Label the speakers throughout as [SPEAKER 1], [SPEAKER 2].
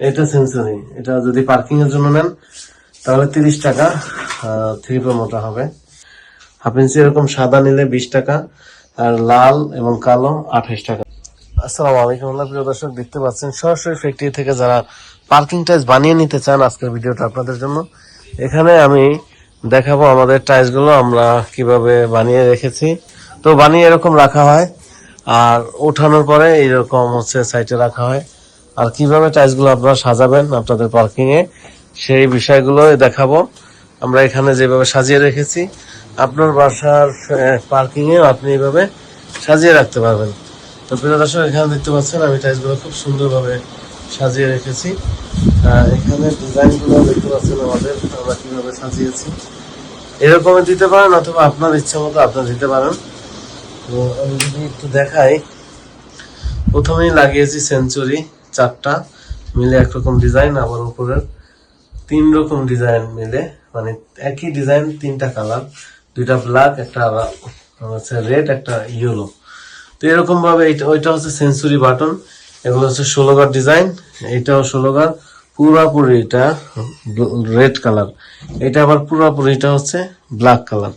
[SPEAKER 1] এটা সেন্সরি এটা যদি পার্কিং এর জন্য নেন, তাহলে তিরিশ টাকা থ্রি মোটা হবে। হাফ ইঞ্চি এরকম সাদা নিলে বিশ টাকা, আর লাল এবং কালো আঠাশ টাকা। আসসালামু আলাইকুম আল্লাহ, প্রিয় দর্শক, দেখতে পাচ্ছেন সরাসরি ফ্যাক্টরি থেকে যারা পার্কিং টাইলস বানিয়ে নিতে চান আজকের ভিডিওটা আপনাদের জন্য, এখানে আমি দেখাবো আমাদের টাইলসগুলো আমরা কীভাবে বানিয়ে রেখেছি। তো বানিয়ে এরকম রাখা হয়, আর ওঠানোর পরে এইরকম হচ্ছে সাইটে রাখা হয়। আর কীভাবে টাইলসগুলো আপনারা সাজাবেন আপনাদের পার্কিং এ, সেই বিষয়গুলো দেখাবো। আমরা এখানে যেভাবে সাজিয়ে রেখেছি, আপনার বাসার পার্কিং এ আপনি এইভাবে সাজিয়ে রাখতে পারবেন। তো প্রিয় দর্শক, এখানে দেখতে পাচ্ছেন, আমি টাইলসগুলো খুব সুন্দরভাবে সাজিয়ে রেখেছি। এখানে ডিজাইনগুলো দেখতে পাচ্ছেন আমাদের, আমরা কীভাবে সাজিয়েছি। এরকমই দিতে পারেন অথবা আপনার ইচ্ছা মতো আপনার দিতে পারেন। তো আমি যদি একটু দেখাই, প্রথমেই লাগিয়েছি সেঞ্চুরি। চারটা মিলে একরকম ডিজাইন আবার উপরের তিন রকম ডিজাইন মিলে মানে একই ডিজাইন তিনটা কালার দুইটা ব্ল্যাক একটা হচ্ছে রেড একটা ইয়েলো তো এরকম ভাবে ওইটা হচ্ছে সেঞ্চুরি বাটন এগুলো হচ্ছে ষোলোগার ডিজাইন এইটাও ষোলোগার, পুরাপুরি এটা রেড কালার এটা আবার পুরাপুরি এটা হচ্ছে ব্ল্যাক কালার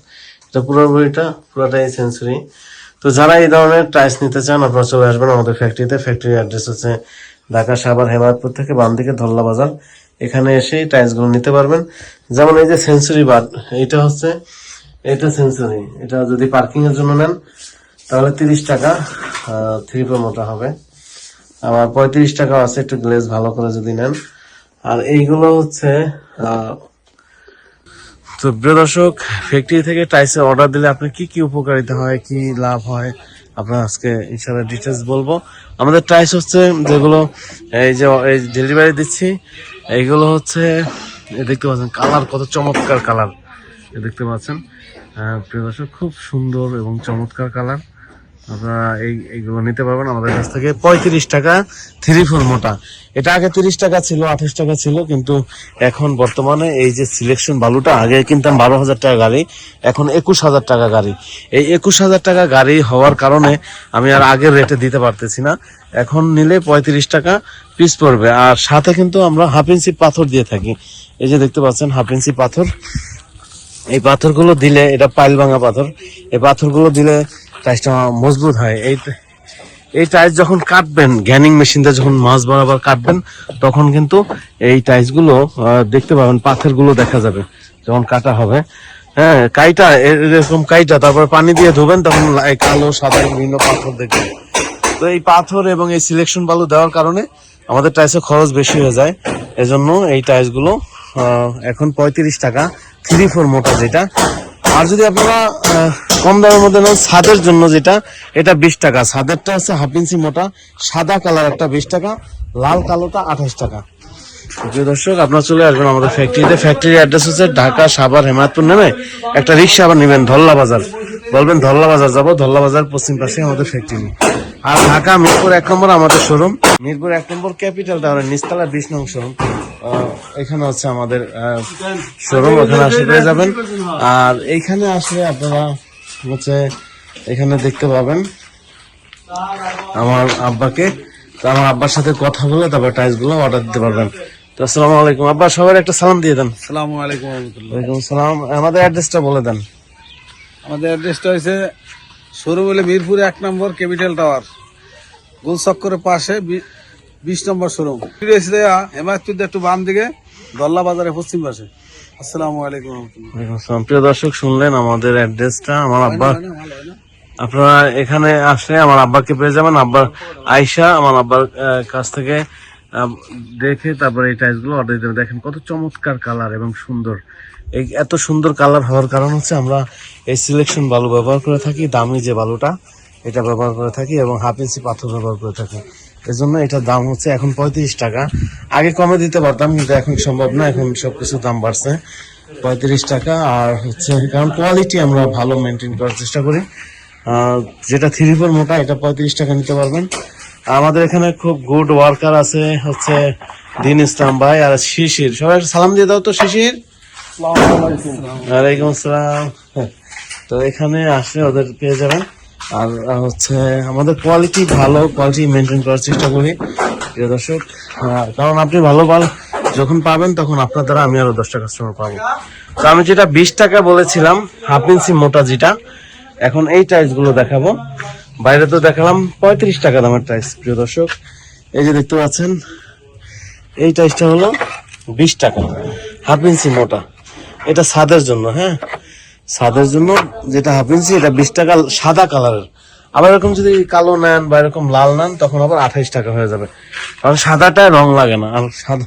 [SPEAKER 1] এটা পুরোপুরিটা পুরোটাই সেঞ্চুরি তো যারা এই ধরনের টাইলস নিতে চান, আপনারা চলে আসবেন আমাদের ফ্যাক্টরিতে ফ্যাক্টরি অ্যাড্রেস হচ্ছে ঢাকা সাভার হেমায়তপুর থেকে বাম দিকে ধল্লা বাজার। এখানে এসে টাইলসগুলো নিতে পারবেন। যেমন এই যে সেঞ্চুরি বাদ এটা হচ্ছে, এটা সেঞ্চুরি এটা যদি পার্কিং এর জন্য নেন, তাহলে তিরিশ টাকা থ্রি মোটা হবে। আবার পঁয়ত্রিশ টাকা আছে, একটু গ্লেজ ভালো করে যদি নেন। আর এইগুলো হচ্ছে তো প্রিয় দর্শক ফ্যাক্টরি থেকে টাইসের অর্ডার দিলে আপনার কি কি উপকারিতা হয়, কি লাভ হয় আপনার আজকে ইনশাল্লাহ ডিটেলস বলব। আমাদের টাইস হচ্ছে যেগুলো, এই যে, এই ডেলিভারি দিচ্ছি, এইগুলো হচ্ছে দেখতে পাচ্ছেন কালার কত চমৎকার কালার দেখতে পাচ্ছেন প্রিয় দর্শক, খুব সুন্দর এবং চমৎকার কালার এই, এইগুলো নিতে পারবেন আমাদের কাছ থেকে পঁয়ত্রিশ টাকা মোটা। এটা আগে তিরিশ টাকা ছিল, আঠাশ টাকা ছিল, কিন্তু এখন বর্তমানে এই যে সিলেকশন বালুটা, আগে বারো হাজার টাকা গাড়ি, এখন একুশ হাজার টাকা গাড়ি। এই একুশ হাজার টাকা গাড়ি হওয়ার কারণে আমি আর আগের রেটে দিতে পারতেছি না। এখন নিলে পঁয়ত্রিশ টাকা পিস পড়বে। আর সাথে কিন্তু আমরা হাফ ইঞ্চি পাথর দিয়ে থাকি। এই যে দেখতে পাচ্ছেন হাফ ইঞ্চি পাথর। এই পাথরগুলো দিলে, এটা পাইল ভাঙা পাথর। এই পাথরগুলো দিলে টাইসটা মজবুত হয়। এই এই টাইস যখন কাটবেন গ্যানিং মেশিন দিয়ে যখন মাছ বরাবর কাটবেন তখন কিন্তু এই টাইসগুলো দেখতে পাবেন পাথরগুলো দেখা যাবে যখন কাটা হবে। হ্যাঁ কাইটা এরকম কাইটা তারপর পানি দিয়ে ধুবেন তখন কালো সাদা বিভিন্ন পাথর দেখবেন। তো এই পাথর এবং এই সিলেকশন বালু দেওয়ার কারণে আমাদের টাইসের খরচ বেশি হয়ে যায়। এজন্য এই টাইসগুলো আহ, এখন পঁয়ত্রিশ টাকা থ্রি ফোর মোটা যেটা। আর যদি আপনারা কম দামের মধ্যে নেন ছাদের জন্য যেটা, এটা বিশ টাকা। ছাদেরটা হচ্ছে হাফ ইঞ্চি মোটা, সাদা কালার একটা বিশ টাকা, লাল কালোটা আঠাশ টাকা। প্রিয় দর্শক, আপনারা চলে আসবেন আমাদের ফ্যাক্টরিতে ফ্যাক্টরি অ্যাড্রেস হচ্ছে ঢাকা, সাভার, হেমায়তপুর নেমে একটা রিক্সা আবার নেবেন, ধল্লা বাজার। বলবেন ধল্লা বাজার যাব, ধল্লা বাজার পশ্চিম পাশে আমাদের ফ্যাক্টরি আর ঢাকা, মিরপুর এক নম্বর আমাদের শোরুম মিরপুর এক নম্বর ক্যাপিটাল টাওয়ারের নিচতলা বিশ নং শোরুম এখানে হচ্ছে আমাদের শোরুম ওখানে আসলে পেয়ে যাবেন। আর এইখানে আসলে আপনারা হচ্ছে এখানে দেখতে পাবেন আমার আব্বাকে। তো আমার আব্বার সাথে কথা বলে তারপর টাইলসগুলো অর্ডার দিতে পারবেন। তো আসসালামু আলাইকুম। আব্বা সবার একটা সালাম দিয়ে দেন।
[SPEAKER 2] সালামু আলাইকুম
[SPEAKER 1] ওয়ালাইকুম সালাম আমাদের অ্যাড্রেসটা বলে দেন।
[SPEAKER 2] আমাদের অ্যাড্রেসটা হয়েছে সরু বলে মিরপুর এক নম্বর ক্যাপিটাল টাওয়ার গোল চক্করের পাশে বিশ নম্বর শোরুম। হেমায়তপুর একটু বাম দিকে দল্লা বাজারে পশ্চিম পাশে। আসসালামু আলাইকুম
[SPEAKER 1] আসসালাম। প্রিয় দর্শক শুনলেন আমাদের অ্যাড্রেসটা আমার আব্বা? আপনারা এখানে আসলে আমার আব্বাকে পেয়ে যাবেন আব্বার আয়সা আমার আব্বার কাছ থেকে দেখে তারপরে এই টাইলসগুলো অর্ডার দিতে দেখেন কত চমৎকার কালার এবং সুন্দর। এই এত সুন্দর কালার হওয়ার কারণ হচ্ছে আমরা এই সিলেকশন বালু ব্যবহার করে থাকি দামি যে বালুটা এটা ব্যবহার করে থাকি এবং হাফ ইঞ্চি পাথর ব্যবহার করে থাকি। এজন্য এটার দাম হচ্ছে এখন পঁয়ত্রিশ টাকা। আগে কমে দিতে পারতাম কিন্তু এখন সম্ভব না এখন সবকিছু দাম বাড়ছে। পঁয়ত্রিশ টাকা আর হচ্ছে কারণ কোয়ালিটি আমরা ভালো মেনটেন করার চেষ্টা করি। যেটা থ্রি ফোর মোটা এটা পঁয়ত্রিশ টাকা নিতে পারবেন। আমাদের এখানে খুব গুড ওয়ার্কার আছে হচ্ছে দিন ইসলাম ভাই আর শিশির। সবাই সালাম দিয়ে দাও তো শিশির। ওয়ালাইকুম আসসালাম। তো এখানে আসলে ওদের পেয়ে যাবেন। আর হচ্ছে আমাদের কোয়ালিটি ভালো কোয়ালিটি মেনটেন করার চেষ্টা করি, প্রিয় দর্শক। কারণ আপনি ভালো মাল যখন পাবেন, তখন আপনার দ্বারা আমি আরও দশটা কাস্টমার পাবো। তো আমি যেটা বিশ টাকা বলেছিলাম হাফ ইঞ্চি মোটা যেটা, এখন এই টাইলসগুলো দেখাবো। বাইরে তো দেখালাম পঁয়ত্রিশ টাকা দামের টাইলস প্রিয় দর্শক। এই যে দেখতে পাচ্ছেন, এই টাইলসটা হলো বিশ টাকা হাফ ইঞ্চি মোটা। এটা ছাদের জন্য হ্যাঁ? ছাদের জন্য যেটা হাফ ইঞ্চি এটা বিশ টাকা সাদা কালারের আবার এরকম যদি কালো নেন বা এরকম লাল নেন, তখন আবার আঠাইশ টাকা হয়ে যাবে। কারণ সাদাটায় রং লাগে না, আর সাদা,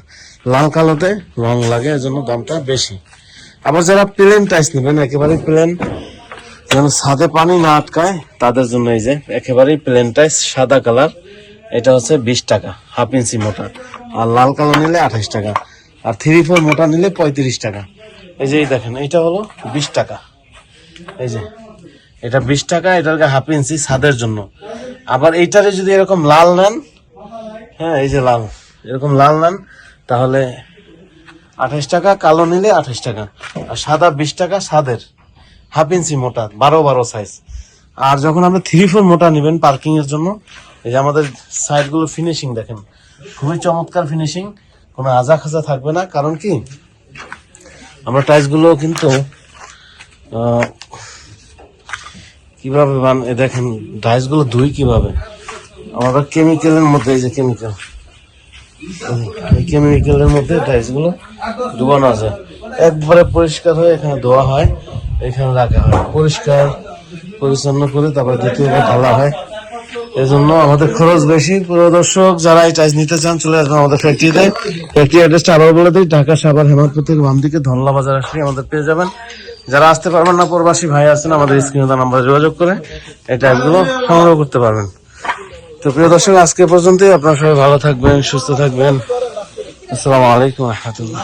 [SPEAKER 1] লাল কালোতে রং লাগে, এজন্য দামটা বেশি। আবার যারা প্লেন টাইস নেবেন একেবারে প্লেন যেন ছাদে পানি না আটকায়, তাদের জন্য এই যে একেবারেই প্লেন টাইস সাদা কালার এটা হচ্ছে বিশ টাকা হাফ ইঞ্চি মোটা। আর লাল কালো নিলে আঠাইশ টাকা, আর থ্রি ফোর মোটা নিলে পঁয়ত্রিশ টাকা। এই যে দেখেন এটা হলো বিশ টাকা। এই যে, এটা বিশ টাকা এটার হাফ ইঞ্চি ছাদের জন্য। আবার এইটারে যদি এরকম লাল নেন হ্যাঁ এই যে লাল, এরকম লাল নেন, তাহলে আঠাশ টাকা, কালো নিলে আঠাশ টাকা, আর সাদা বিশ টাকা, সাদের, হাফ ইঞ্চি মোটা, বারো বারো সাইজ আর যখন আপনি থ্রি ফোর মোটা নেবেন পার্কিং এর জন্য, এই যে আমাদের সাইডগুলো ফিনিশিং দেখেন, খুবই চমৎকার ফিনিশিং কোনো আজা খাজা থাকবে না, কারণ কি? আমরা টাইলসগুলো কিন্তু কীভাবে বান দেখেন টাইলসগুলো ধুই কীভাবে? আমরা কেমিক্যালের মধ্যে, এই যে কেমিক্যাল এই কেমিক্যালের মধ্যে টাইলসগুলো ডুবানো আছে। একবারে পরিষ্কার হয়ে এখানে ধোয়া হয়, এখানে রাখা হয়। পরিষ্কার, পরিচ্ছন্ন করে তারপরে দ্বিতীয়বার ঢালা হয়। এজন্য আমাদের খরচ বেশি। পুরো দর্শক, যারা এই টাইলস নিতে চান, চলে আসবেন আমাদের ফ্যাক্টরিতে ফ্যাক্টরি অ্যাড্রেসটা আবার বলে দিই, ঢাকা, সাভার, হেমাদপুর থেকে বাম দিকে ধনলা বাজার আসলে আমাদের পেয়ে যাবেন। যারা আসতে পারবেন না, প্রবাসী ভাই আছেন, আমাদের স্ক্রিনে তার নাম্বারে যোগাযোগ করে এই টাইপগুলো সংগ্রহ করতে পারবেন। তো প্রিয় দর্শক, আজকে পর্যন্তই। আপনার সবাই ভালো থাকবেন, সুস্থ থাকবেন। আসসালামু আলাইকুম রহমতুল্লাহ।